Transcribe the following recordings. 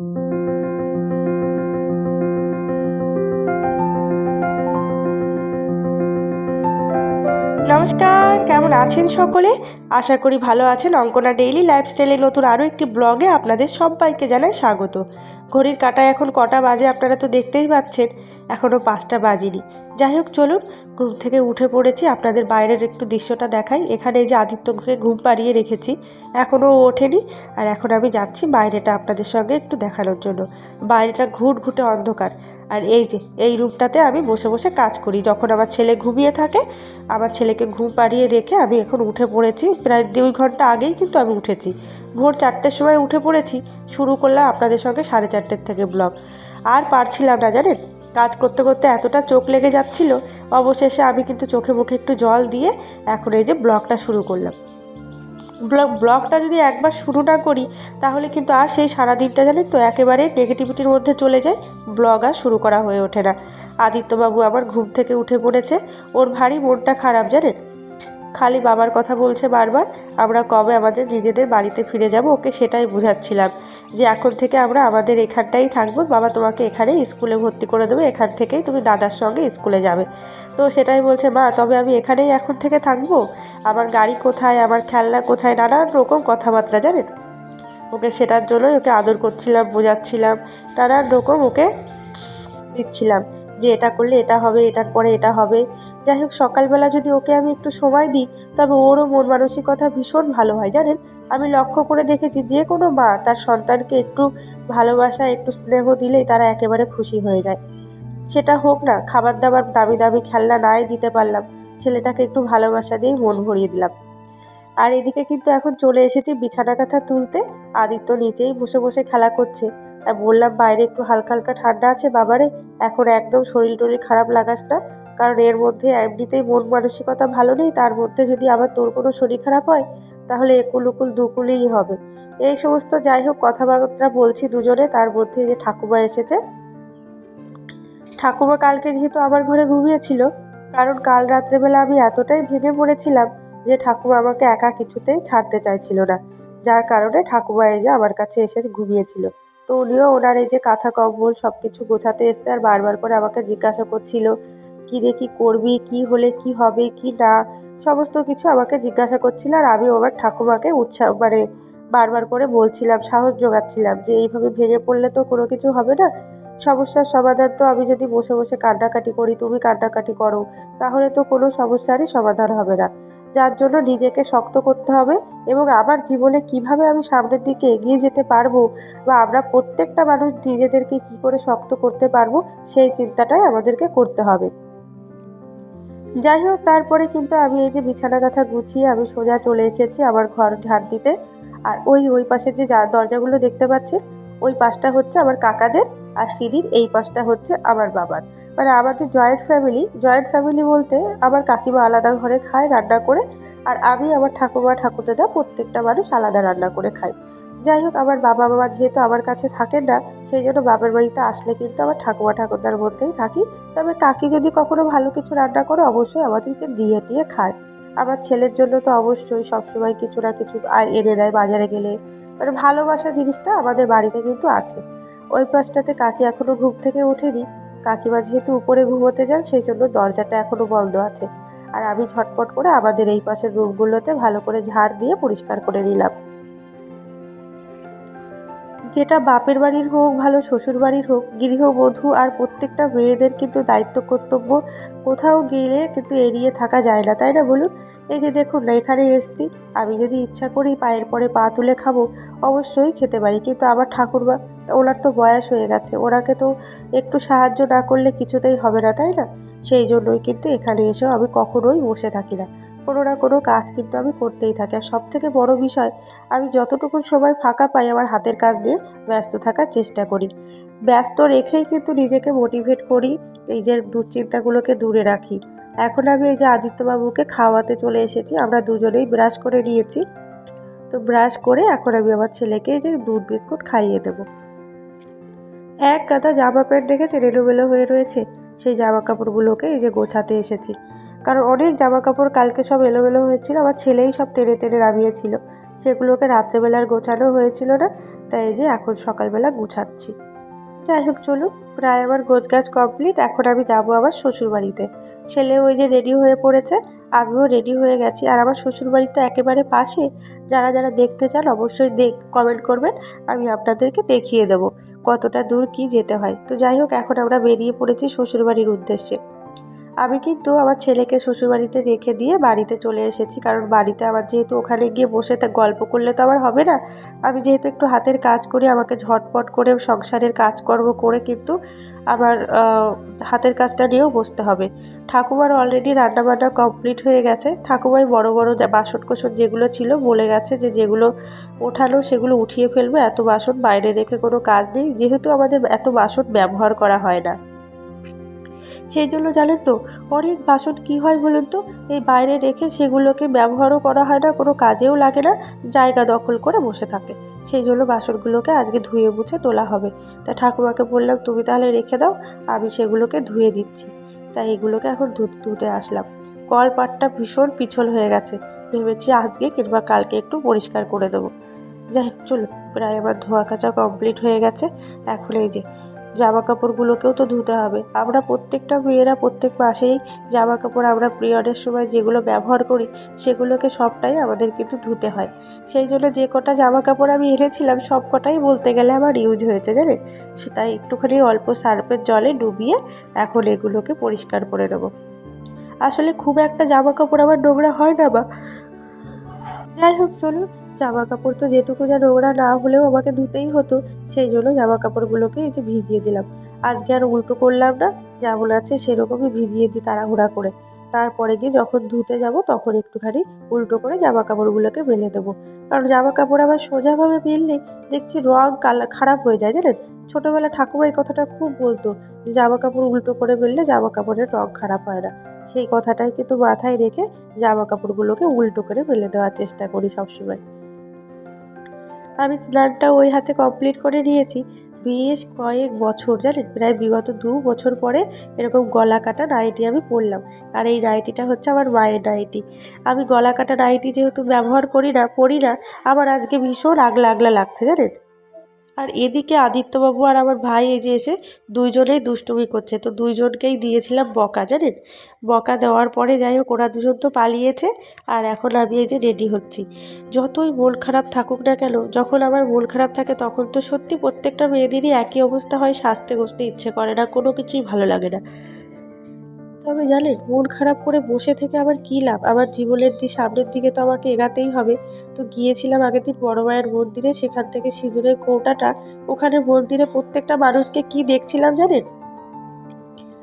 নমস্কার, কেমন আছেন সকলে? আশা করি ভালো আছেন। অঙ্কনা ডেইলি লাইফস্টাইলে নতুন আরও একটি ব্লগে আপনাদের সবাইকে জানাই স্বাগত। ঘড়ির কাটায় এখন কটা বাজে আপনারা তো দেখতেই পাচ্ছেন, এখনও পাঁচটা বাজেনি। যাই হোক, চলুন, ঘুম থেকে উঠে পড়েছি। আপনাদের বাইরের একটু দৃশ্যটা দেখাই। এখানে এই যে আদিত্যকে ঘুম পাড়িয়ে রেখেছি এখনও ওঠেনি। আর এখন আমি যাচ্ছি বাইরেটা আপনাদের সঙ্গে একটু দেখানোর জন্য। বাইরেটা ঘুট ঘুটে অন্ধকার। আর এই যে, এই রুমটাতে আমি বসে বসে কাজ করি। যখন আমার ছেলে ঘুমিয়ে থাকে, আমার ছেলেকে ঘুম পাড়িয়ে রেখে আমি এখন উঠে পড়েছি। প্রায় দুই ঘণ্টা আগেই কিন্তু আমি উঠেছি। ভোর চারটের সময় উঠে পড়েছি। শুরু করলাম আপনাদের সঙ্গে সাড়ে চারটের থেকে ব্লগ। আর পারছিলাম না, জানেন? কাজ করতে করতে এতটা চোখ লেগে যাচ্ছিল, অবশেষে আমি কিন্তু চোখে মুখে একটু জল দিয়ে এখন এই যে ব্লগটা শুরু করলাম। ব্লগ, ব্লগটা যদি একবার শুরু না করি, তাহলে কিন্তু আর সেই সারাদিনটা জানি তো, একেবারে নেগেটিভিটির মধ্যে চলে যায়, ব্লগ আর শুরু করা হয়ে ওঠে না। আদিত্যবাবু আবার ঘুম থেকে উঠে পড়েছে, ওর ভারী মনটা খারাপ জানেন? খালি বাবার কথা বলছে বারবার, আমরা কবে আমাদের নিজেদের বাড়িতে ফিরে যাব? ওকে সেটাই বোঝাচ্ছিলাম যে এখন থেকে আমরা আমাদের এখানটাই থাকব। বাবা তোমাকে এখানেই স্কুলে ভর্তি করে দেবে, এখান থেকেই তুমি দাদার সঙ্গে স্কুলে যাবে। তো সেটাই বলছে, মা, তবে আমি এখানেই এখন থেকে থাকব? আমার গাড়ি কোথায়? আমার খেলনা কোথায়? নানান রকম কথাবার্তা, জানেন? ওকে সেটার জন্যই ওকে আদর করছিলাম, বোঝাচ্ছিলাম, নানান রকম ওকে দিচ্ছিলাম। যে এটা করলে এটা হবে, এটার পরে এটা হবে। যাই হোক, সকালবেলা যদি ওকে আমি একটু সময় দিই, তবে ওরও মন মানসিকতা ভীষণ ভালো হয়, জানেন? আমি লক্ষ্য করে দেখেছি যে কোনো মা তার সন্তানকে একটু ভালোবাসা, একটু স্নেহ দিলেই তারা একেবারে খুশি হয়ে যায়। সেটা হোক না খাবার দাবার দামি দামি খেলনা নাই দিতে পারলাম। ছেলেটাকে একটু ভালোবাসা দিয়েই মন ভরিয়ে দিলাম। আর এদিকে কিন্তু এখন চলে এসেছি বিছানা কাঁথা তুলতে। আদিত্য নিচেই বসে বসে খেলা করছে। আর বললাম, বাইরে একটু হালকা হালকা ঠান্ডা আছে বাবারে, এখন একদম শরীর টরির খারাপ লাগাস না। কারণ এর মধ্যে এমনিতেই মন মানসিকতা ভালো নেই, তার মধ্যে যদি আবার তোর কোনো শরীর খারাপ হয়, তাহলে একুল উকুল দুকুলেই হবে। এই সমস্ত যাই হোক, কথাবার্তা বলছি দুজনে, তার মধ্যে যে ঠাকুমা এসেছে। ঠাকুমা কালকে যেহেতু আমার ঘরে ঘুমিয়েছিল, কারণ কাল রাত্রেবেলা আমি এতটাই ভেঙে পড়েছিলাম যে ঠাকুমা আমাকে একা কিছুতেই ছাড়তে চাইছিল না। যার কারণে ঠাকুমা এই যে আমার কাছে এসে ঘুমিয়েছিল। তো উনিও ওনার এই যে কাঁথা, কম্বল সব কিছু গোছাতে এসছে আর বারবার করে আমাকে জিজ্ঞাসা করছিল, কি দেখি কী করবি? কি হলে কি হবে, কি না? সমস্ত কিছু আমাকে জিজ্ঞাসা করছিল আর আমি আমার ঠাকুমাকে উৎসাহ মানে বারবার করে বলছিলাম, সাহস জোগাচ্ছিলাম যে এইভাবে ভেঙে পড়লে তো কোনো কিছু হবে না। সমস্যার সমাধান তো আমি যদি বসে বসে কান্নাকাটি করি, তুমি কান্নাকাটি করো, তাহলে তো কোনো সমস্যারই সমাধান হবে না। যার জন্য নিজেকে শক্ত করতে হবে এবং আমার জীবনে কীভাবে আমি সামনের দিকে এগিয়ে যেতে পারব বা আমরা প্রত্যেকটা মানুষ নিজেদেরকে কি করে শক্ত করতে পারব, সেই চিন্তাটাই আমাদেরকে করতে হবে। যাই হোক তারপরে কিন্তু আমি এই যে বিছানা কাঁথা গুছিয়ে আমি সোজা চলে এসেছি আমার ঘর ঝাড় দিতে। আর ওই ওই পাশে যে দরজাগুলো দেখতে পাচ্ছি ওই পাশটা হচ্ছে আমার কাকাদের আর সিঁড়ির এই পাশটা হচ্ছে আমার বাবার। মানে আমাদের জয়েন্ট ফ্যামিলি জয়েন্ট ফ্যামিলি বলতে আমার কাকিমা আলাদা ঘরে খায়, রান্না করে, আর আমি আমার ঠাকুমা, ঠাকুরদাদা প্রত্যেকটা মানুষ আলাদা রান্না করে খাই। যাই হোক, আমার বাবা মামা যেহেতু আমার কাছে থাকেন না, সেই জন্য বাবার বাড়িতে আসলে কিন্তু আমার ঠাকুমা, ঠাকুরদার মধ্যেই থাকি। তবে কাকি যদি কখনো ভালো কিছু রান্না করে, অবশ্যই আমাদেরকে দিয়ে টিয়ে খায়। আমার ছেলের জন্য তো অবশ্যই সবসময় কিছু না কিছু আর এনে দেয় বাজারে গেলে। মানে ভালোবাসা জিনিসটা আমাদের বাড়িতে কিন্তু আছে। ওই পাশটাতে কাকি এখনও ঘুম থেকে ওঠেনি। কাকিমা যেহেতু উপরে ঘুমোতে যান, সেই জন্য দরজাটা এখনও বন্ধ আছে। আর আমি ঝটপট করে আমাদের এই পাশের রুমগুলোতে ভালো করে ঝাড় দিয়ে পরিষ্কার করে নিলাম। যেটা বাপের বাড়ির হোক, ভালো শ্বশুর বাড়ির হোক গৃহবধূ আর প্রত্যেকটা মেয়েদের কিন্তু দায়িত্ব কর্তব্য। কোথাও গেলে কিন্তু এড়িয়ে থাকা যায় না, তাই না বলুন? এই যে দেখুন না, এখানে এসছি। আমি যদি ইচ্ছা করি পায়ের পরে পা তুলে খাব, অবশ্যই খেতে পারি। কিন্তু আমার ঠাকুরবা ওনার তো বয়স হয়ে গেছে, ওনাকে তো একটু সাহায্য না করলে কিছুতেই হবে না, তাই না? সেই জন্যই কিন্তু এখানে এসেও আমি কখনোই বসে থাকি না। কোনো না কোনো কাজ কিন্তু আমি করতেই থাকি। আর সব থেকে বড় বিষয়, আমি যতটুকু সময় ফাঁকা পাই আমার হাতের কাজ নিয়ে ব্যস্ত থাকার চেষ্টা করি। ব্যস্ত রেখেই কিন্তু নিজেকে মোটিভেট করি নিজের দুশ্চিন্তাগুলোকে দূরে রাখি। এখন আমি এই যে আদিত্যবাবুকে খাওয়াতে চলে এসেছি, আমরা দুজনেই ব্রাশ করে নিয়েছি। তো ব্রাশ করে এখন আমি আমার ছেলেকে এই যে দুধ বিস্কুট খাইয়ে দেবো। এক গাদা জামা প্যান্ট দেখেছেন? এলোমেলো হয়ে রয়েছে। সেই জামা কাপড়গুলোকে এই যে গোছাতে এসেছি। কারণ অনেক জামা কাপড় কালকে সব এলোমেলো হয়েছিল, আমার ছেলেই সব টেনে টেনে নামিয়েছিল। সেগুলোকে রাত্রেবেলার গোছানো হয়েছিল না, তাই এই যে এখন সকালবেলা গুছাচ্ছি। যাই হোক চলুন প্রায় আমার গোছ গাছ কমপ্লিট, এখন আমি যাব আমার শ্বশুরবাড়িতে। ছেলে ওই যে রেডি হয়ে পড়েছে, আমিও রেডি হয়ে গেছি। আর আমার শ্বশুরবাড়ি তো একেবারে পাশে, যারা যারা দেখতে চান অবশ্যই দেখ, কমেন্ট করবেন, আমি আপনাদেরকে দেখিয়ে দেবো কতটা দূর কি যেতে হয়। তো যাই হোক, এখন আমরা বেরিয়ে পড়েছি শ্বশুরবাড়ির উদ্দেশ্যে। আমি কিন্তু আমার ছেলেকে শ্বশুরবাড়িতে রেখে দিয়ে বাড়িতে চলে এসেছি। কারণ বাড়িতে আমার যেহেতু ওখানে গিয়ে বসে তা গল্প করলে তো আমার হবে না। আমি যেহেতু একটু হাতের কাজ করি, আমাকে ঝটপট করে সংসারের কাজকর্ম করে কিন্তু আবার হাতের কাজটা নিয়েও বসতে হবে। ঠাকুমার অলরেডি রান্নাবান্না কমপ্লিট হয়ে গেছে। ঠাকুমাই বড় বড় বাসন কোসন যেগুলো ছিল বলে গেছে যে যেগুলো ওঠানো সেগুলো উঠিয়ে ফেলবে। এত বাসন বাইরে রেখে কোনো কাজ নেই। যেহেতু আমাদের এত বাসন ব্যবহার করা হয় না। সেই জন্য জানেন তো, অনেক বাসন কী হয় বলুন তো? এই বাইরে রেখে সেগুলোকে ব্যবহারও করা হয় না, কোনো কাজেও লাগে না, জায়গা দখল করে বসে থাকে। সেই জন্য বাসনগুলোকে আজকে ধুয়ে মুছে তোলা হবে। তা ঠাকুমাকে বললাম, তুমি তাহলে রেখে দাও, আমি সেগুলোকে ধুয়ে দিচ্ছি। তাই এগুলোকে এখন ধুতে আসলাম। কলপাটটা ভীষণ পিছল হয়ে গেছে। ভেবেছি আজকে কিংবা কালকে একটু পরিষ্কার করে দেবো। যাই হোক চলো প্রায় আমার ধোয়া কাচা কমপ্লিট হয়ে গেছে। এখন এই যে জামা কাপড়গুলোকেও তো ধুতে হবে। আমরা প্রত্যেকটা মেয়েরা প্রত্যেক মাসেই জামা কাপড় আমরা পিরিয়ডের সময় যেগুলো ব্যবহার করি, সেগুলোকে সবটাই আমাদের কিন্তু ধুতে হয়। সেই জন্য যে কটা জামা কাপড় আমি এনেছিলাম, সব কটাই বলতে গেলে আমার ইউজ হয়েছে, জানেন? সেটাই একটুখানি অল্প সার্ফের জলে ডুবিয়ে এখন এগুলোকে পরিষ্কার করে দেবো আসলে খুব একটা জামা কাপড় আমার নোংরা হয় না বা যাই হোক, চলুন। জামা কাপড় তো যেটুকু যা নোংরা না হলেও আমাকে ধুতেই হতো, সেই জন্য জামা কাপড়গুলোকে এই যে ভিজিয়ে দিলাম। আজকে আর উল্টো করলাম না, যেমন আছে সেরকমই ভিজিয়ে দিই তাড়াহুড়া করে। তারপরে গিয়ে যখন ধুতে যাব তখন একটুখানি উল্টো করে জামা কাপড়গুলোকে মেলে দেবো। কারণ জামা কাপড় আবার সোজাভাবে মেললে দেখছি রং কালার খারাপ হয়ে যায়, জানেন? ছোটোবেলা ঠাকুমা এই কথাটা খুব বলতো, যে জামা কাপড় উল্টো করে মেললে জামা কাপড়ের রং খারাপ হয় না। সেই কথাটাই কিন্তু মাথায় রেখে জামা কাপড়গুলোকে উল্টো করে মেলে দেওয়ার চেষ্টা করি সবসময়। আমি স্নানটা ওই হাতে কমপ্লিট করে নিয়েছি। বেশ কয়েক বছর, জানেন? প্রায় বিগত দু বছর পরে এরকম গলা কাটা নাইটি আমি পরলাম আর এই নাইটিটা হচ্ছে আমার মায়ের নাইটি আমি গলা কাটা নাইটি যেহেতু ব্যবহার করি না পরি না, আমার আজকে ভীষণ আগলা আগলা লাগছে, জানেন? আর এদিকে আদিত্যবাবু আর আমার ভাই এই যে এসে দুইজনেই দুষ্টুমি করছে। তো দুইজনকেই দিয়েছিলাম বকা, জানেন? বকা দেওয়ার পরে যাই হোক, ওরা দুজন তো পালিয়েছে আর এখন আমি এই যে রেডি হচ্ছি। যতই মন খারাপ থাকুক না কেন, যখন আমার মন খারাপ থাকে তখন তো সত্যি প্রত্যেকটা মেয়েদেরই একই অবস্থা হয় সাজতে বসতে ইচ্ছে করে না, কোনো কিছুই ভালো লাগে না। তবে জানেন, মন খারাপ করে বসে থেকে আমার কী লাভ? আমার জীবনের দি সামনের দিকে তো আমাকে এগাতেই হবে। তো গিয়েছিলাম আগের দিন বড় মায়ের মন্দিরে, সেখান থেকে সিঁদুরের কৌটাটা, ওখানে মন্দিরে প্রত্যেকটা মানুষকে কি দেখছিলাম জানেন?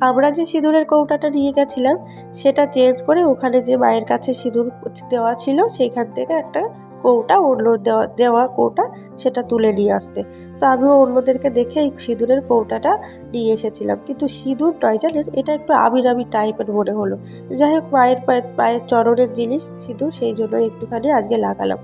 আমরা যে সিঁদুরের কৌটাটা নিয়ে গেছিলাম, সেটা চেঞ্জ করে ওখানে যে মায়ের কাছে সিঁদুর দেওয়া ছিল, সেইখান থেকে একটা কৌটা অন্য দেওয়া দেওয়া কৌটা সেটা তুলে নিয়ে আসতে। তো আমিও অন্যদেরকে দেখে এই সিঁদুরের কৌটাটা নিয়ে এসেছিলাম। কিন্তু সিঁদুর নয় জানেন, এটা একটু আবির আবির টাইপের মনে হলো। যাই হোক মায়ের পায়ের পায়ের চরণের জিনিস, সিঁদুর, সেই জন্য একটুখানি আজকে লাগালাম।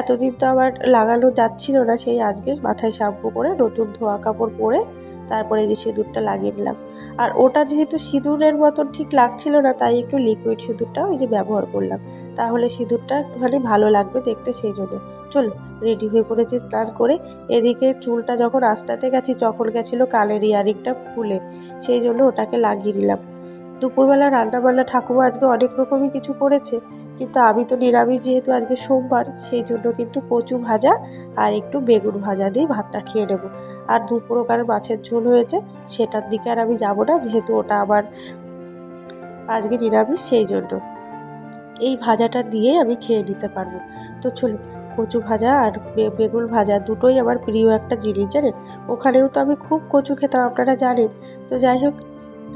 এতদিন তো আমার লাগানো যাচ্ছিল না, সেই আজকে মাথায় শ্যাম্পু করে নতুন ধোয়া কাপড় পরে তারপরে যে সিঁদুরটা লাগিয়ে নিলাম আর ওটা যেহেতু সিঁদুরের মতন ঠিক লাগছিল না, তাই একটু লিকুইড সিঁদুরটা ওই যে ব্যবহার করলাম। তাহলে সিঁদুরটা একটুখানি ভালো লাগবে দেখতে সেই জন্য। চল রেডি হয়ে পড়েছি স্নান করে। এদিকে চুলটা যখন আস্তাতে গেছি তখন গেছিল কালের ইয়ারিংটা ফুলে সেই জন্য ওটাকে লাগিয়ে নিলাম দুপুরবেলা রান্নাবান্না ঠাকুমা আজকে অনেক রকমই কিছু করেছে। কিন্তু আমি তো নিরামিষ যেহেতু আজকে সোমবার, সেই জন্য কিন্তু কচু ভাজা আর একটু বেগুন ভাজা দিয়ে ভাতটা খেয়ে নেব। আর দু প্রকার মাছের ঝোল হয়েছে, সেটার দিকে আর আমি যাব না, যেহেতু ওটা আবার আজকে নিরামিষ, সেই জন্য। এই ভাজাটা দিয়ে আমি খেয়ে নিতে পারব। তো চলুন কচু ভাজা আর বেগুন ভাজা দুটোই আমার প্রিয় একটা জিনিস জানেন? ওখানেও তো আমি খুব কচু খেতাম, আপনারা জানেন। তো যাই হোক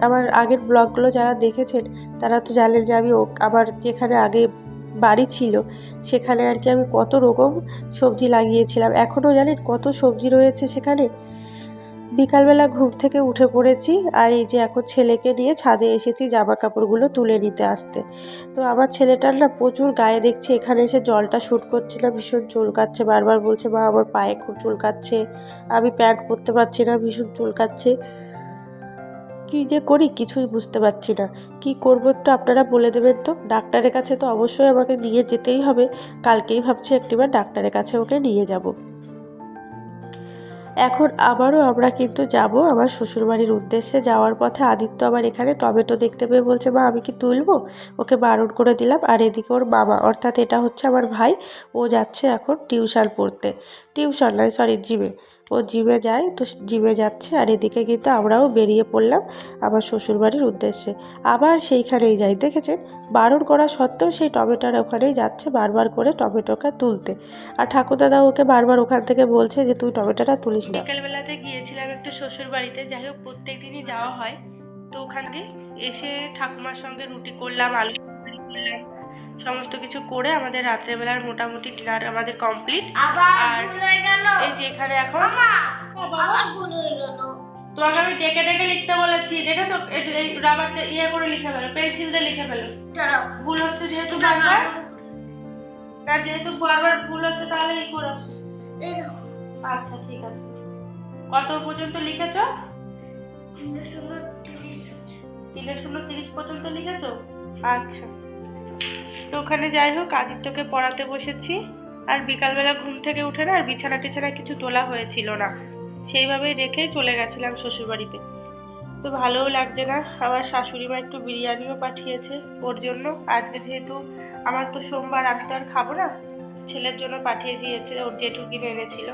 আমার আগের ব্লগগুলো যারা দেখেছেন, তারা তো জানেন যে আমি আমার যেখানে আগে বাড়ি ছিল, সেখানে আর কি আমি কত রকম সবজি লাগিয়েছিলাম। এখনও জানেন কত সবজি রয়েছে সেখানে? বিকালবেলা ঘুম থেকে উঠে পড়েছি আর এই যে এখন ছেলেকে নিয়ে ছাদে এসেছি জামা কাপড়গুলো তুলে নিতে আসতে। তো আমার ছেলেটার না প্রচুর গায়ে দেখছি, এখানে এসে জলটা শ্যুট করছে না ভীষণ চুলকাচ্ছে, বারবার বলছে, মা, আমার পায়ে খুব চুলকাচ্ছে, আমি প্যান্ট পরতে পারছি না, ভীষণ চুলকাচ্ছে। কী যে করি কিছুই বুঝতে পারছি না। কি করব একটু আপনারা বলে দেবেন তো? ডাক্তারের কাছে তো অবশ্যই আমাকে নিয়ে যেতেই হবে। কালকেই ভাবছি একটিবার ডাক্তারের কাছে ওকে নিয়ে যাব। এখন আবারও আমরা কিন্তু যাব আমার শ্বশুরবাড়ির উদ্দেশ্যে। যাওয়ার পথে আদিত্য আবার এখানে টমেটো দেখতে পেয়ে বলছে, মা, আমি কি তুলবো? ওকে বারণ করে দিলাম। আর এদিকে ওর মামা অর্থাৎ এটা হচ্ছে আমার ভাই, ও যাচ্ছে এখন টিউশন পড়তে। টিউশন নয় সরি জিমে। ও জিমে যায়, তো জিমে যাচ্ছে আর এদিকে কিন্তু আমরাও বেরিয়ে পড়লাম আমার শ্বশুরবাড়ির উদ্দেশ্যে। আবার সেইখানেই যাই। দেখেছেন? বারণ করা সত্ত্বেও সেই টমেটোর ওখানেই যাচ্ছে বারবার করে টমেটোটা তুলতে। আর ঠাকুরদাদা ওকে বারবার ওখান থেকে বলছে যে, তুই টমেটোটা তুলিস না। বিকেলবেলাতে গিয়েছিলাম একটা শ্বশুর বাড়িতে যাই হোক প্রত্যেক দিনই যাওয়া হয়। তো ওখানে এসে ঠাকুমার সঙ্গে রুটি করলাম, আলু করলাম সমস্ত কিছু করে আমাদের রাত্রেবেলার মোটামুটি ডিনার আমাদের কমপ্লিট আর ভুল গেল। এই যে এখানে এখন মামা ও বাবা, আবার ভুল গেল। তোমাকে আমি ডেকে ডেকে লিখতে বলেছি। দেখে তো এই- এই রাবার ইয়ে করে লিখে ফেলো পেন্সিল দিয়ে লিখে ফেলো। ভুল হচ্ছে যেহেতু বারবার। না যেহেতু বারবার ভুল হচ্ছে তাহলে এই করো আচ্ছা ঠিক আছে। কত পর্যন্ত লিখেছো। তিনের শূন্য তিরিশ পর্যন্ত লিখেছো? আচ্ছা। তো ওখানে যাই হোক, আদিত্যকে পড়াতে বসেছি। আর বিকালবেলা ঘুম থেকে উঠে না আর বিছানা টিছানা কিছু তোলা হয়েছিল না। সেইভাবেই রেখেই চলে গেছিলাম শ্বশুরবাড়িতে। তো ভালোও লাগছে না। আবার শাশুড়ি মা একটু বিরিয়ানিও পাঠিয়েছে ওর জন্য। আজকে যেহেতু আমার তো সোমবার আমি তো আর খাব না, ছেলের জন্য পাঠিয়ে দিয়েছে, ওর জেঠু কিনে এনেছিল।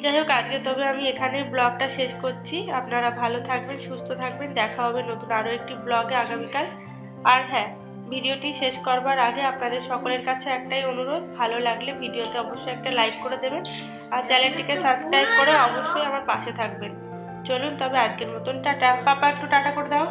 যাই হোক, আজকে তবে আমি এখানে ব্লগটা শেষ করছি। আপনারা ভালো থাকবেন, সুস্থ থাকবেন। দেখা হবে নতুন আরও একটি ব্লগে আগামীকাল। আর হ্যাঁ ভিডিওটি শেষ করবার আগে আপনাদের সকলের কাছে একটাই অনুরোধ, ভালো লাগলে ভিডিওতে অবশ্যই একটা লাইক করে দেবেন আর চ্যানেলটিকে সাবস্ক্রাইব করে অবশ্যই আমার পাশে থাকবেন। চলুন তবে আজকের মতন টাটা, পাপা, একটু টাটা করে দাও।